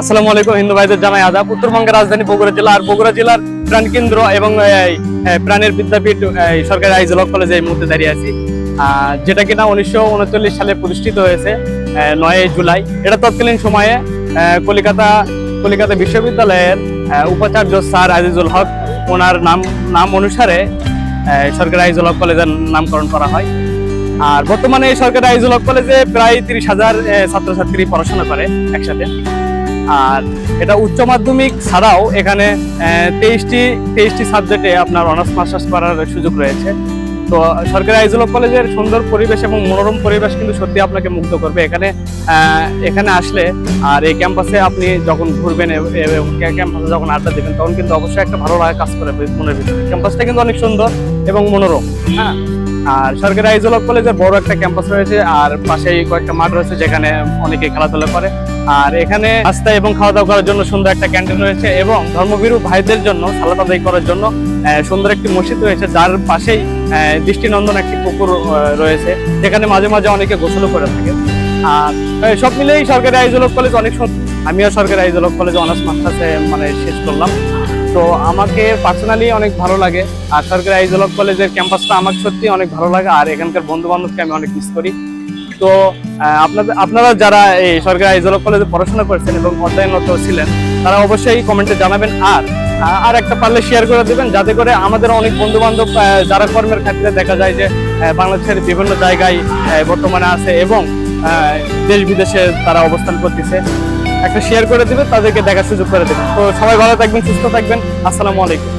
আসসালামু আলাইকুম, হিন্দু ভাইদের জানাই উত্তরবঙ্গের রাজধানী বগুড়া বগুড়া জেলার এবং প্রাণের বিদ্যাপীঠ সরকারি কলেজে এই মুহূর্তে দাঁড়িয়ে আছি। যেটা কিনা উনিশশো উনচল্লিশ সালে প্রতিষ্ঠিত হয়েছে নয় জুলাই। এটা তৎকালীন সময়ে কলিকাতা কলিকাতা বিশ্ববিদ্যালয়ের উপাচার্য স্যার আজিজুল হক ওনার নাম নাম অনুসারে সরকারি আইজুল হক কলেজের নামকরণ করা হয়। আর বর্তমানে সরকারি আইজুল হক কলেজে প্রায় তিরিশ হাজার ছাত্রছাত্রী পড়াশোনা করে একসাথে। আর এটা উচ্চ মাধ্যমিক ছাড়াও এখানে তেইশটি তেইশটি সাবজেক্টে আপনার অনার্স মাস্টার্স করার সুযোগ রয়েছে। তো সরকারি আইজুল কলেজের সুন্দর পরিবেশ এবং মনোরম পরিবেশ কিন্তু সত্যি আপনাকে মুগ্ধ করবে। এখানে এখানে আসলে আর এই ক্যাম্পাসে আপনি যখন ঘুরবেন ক্যাম্পাসে যখন আড্ডা দেবেন, তখন কিন্তু অবশ্যই একটা ভালো লাগা কাজ করে মনের ভিতরে। ক্যাম্পাসটা কিন্তু অনেক সুন্দর এবং মনোরম হ্যাঁ? আর সরকারি আইজুল কলেজের বড় একটা ক্যাম্পাস রয়েছে, আর পাশেই কয়েকটা মাঠ রয়েছে যেখানে অনেকে খেলাধুলা করে। আর এখানে নাস্তা এবং খাওয়া দাওয়া করার জন্য সুন্দর একটা ক্যান্টিন রয়েছে এবং ধর্মভীরু ভাইদের জন্য, সালাত আদায় করার জন্য সুন্দর একটি মসজিদ রয়েছে। যার পাশেই দৃষ্টিনন্দন একটি পুকুর রয়েছে। যেখানে মাঝে মাঝে অনেকে গোসলও করে থাকে। আর সব মিলেই সরকারি আইজুল হক কলেজ অনেক আমিও সরকারি আইজুল হক কলেজে অনার্স মাস্টার্সে মানে শেষ করলাম। তো আমাকে পার্সোনালি অনেক ভালো লাগে। আর সরকারি আইজুল হক কলেজের ক্যাম্পাসটা আমাকে সত্যি অনেক ভালো লাগে। আর এখানকার বন্ধু বান্ধবকে আমি অনেক মিস করি। তো আপনাদের, আপনারা যারা এই সরকারি আইজুল কলেজে পড়াশোনা করেছেন এবং অধ্যয়নরত ছিলেন, তারা অবশ্যই কমেন্টে জানাবেন। আর আর একটা পারলে শেয়ার করে দেবেন, যাতে করে আমাদের অনেক বন্ধু বান্ধব যারা কর্মের ক্ষেত্রে দেখা যায় যে বাংলাদেশের বিভিন্ন জায়গায় বর্তমানে আছে এবং দেশ বিদেশে তারা অবস্থান করতেছে। একটা শেয়ার করে দিবে তাদেরকে দেখার সুযোগ করে দেবেন। তো সবাই ভালো থাকবেন, সুস্থ থাকবেন। আসসালামু আলাইকুম।